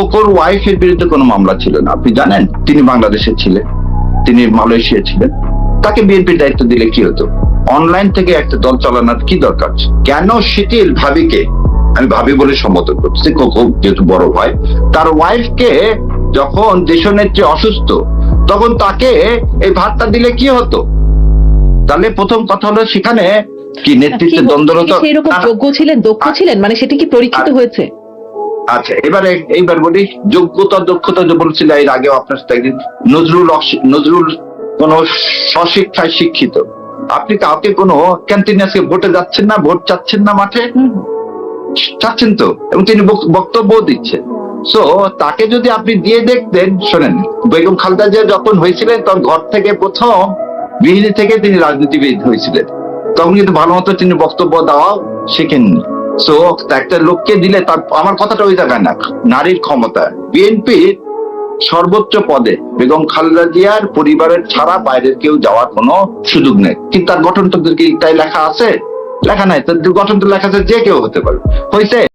কোকোর ওয়াইফের বিরুদ্ধে কোনো মামলা ছিল না। আপনি জানেন তিনি বাংলাদেশে ছিলেন তিনি মালয়েশিয়া ছিলেন। তাকে বিএনপির দায়িত্ব দিলে কি হতো? অনলাইন থেকে একটা দল চালানোর কি দরকার? কেন শিথিল ভাবিকে? আমি ভাবি বলে সম্বোধন করছি কোকো যেহেতু বড় ভাই। তার ওয়াইফকে যখন দেশনেত্রী অসুস্থ তখন তাকে এই ভাতটা দিলে কি হতো? তাহলে প্রথম কথা হলো সেখানে কি নেতৃত্বের দ্বন্দ্বরতা সেরকম যোগ্য ছিলেন দক্ষ ছিলেন? মানে সেটা কি পরীক্ষিত হয়েছে? আচ্ছা এবারে এইবার বলি যোগ্যতা দক্ষতা যে বলছিল এর আগেও আপনার সাথে একদিন নজরুল নজরুল কোন স্বশিক্ষায় শিক্ষিত। আপনি কাউকে কোনো ক্যান্টিনাসকে ভোটে যাচ্ছেন না ভোট চাচ্ছেন না মাঠে? চাচ্ছেন তো এবং তিনি বক্তব্য দিচ্ছেন। সো তাকে যদি আপনি দিয়ে দেখতেন শোনেন বেগম খালেদা জিয়া যখন হয়েছিলেন তখন ঘর থেকে প্রথম বিহিনী থেকে তিনি রাজনীতিবিদ হয়েছিলেন। তখন কিন্তু ভালো মতো তিনি বক্তব্য দেওয়া শেখেননি। সো একটা লোককে দিলে তার, আমার কথাটা ওই জায়গায় না। নারীর ক্ষমতা। বিএনপি সর্বোচ্চ পদে। বেগম খালেদা জিয়ার পরিবারের ছাড়া বাইরের কেউ যাওয়ার কোনো সুযোগ নেই। কিন্তু তার গঠনতন্ত্র কি তাই লেখা আছে? লেখা নাই। তার গঠনতন্ত্র লেখা আছে যে কেউ হতে পারে। হয়েছে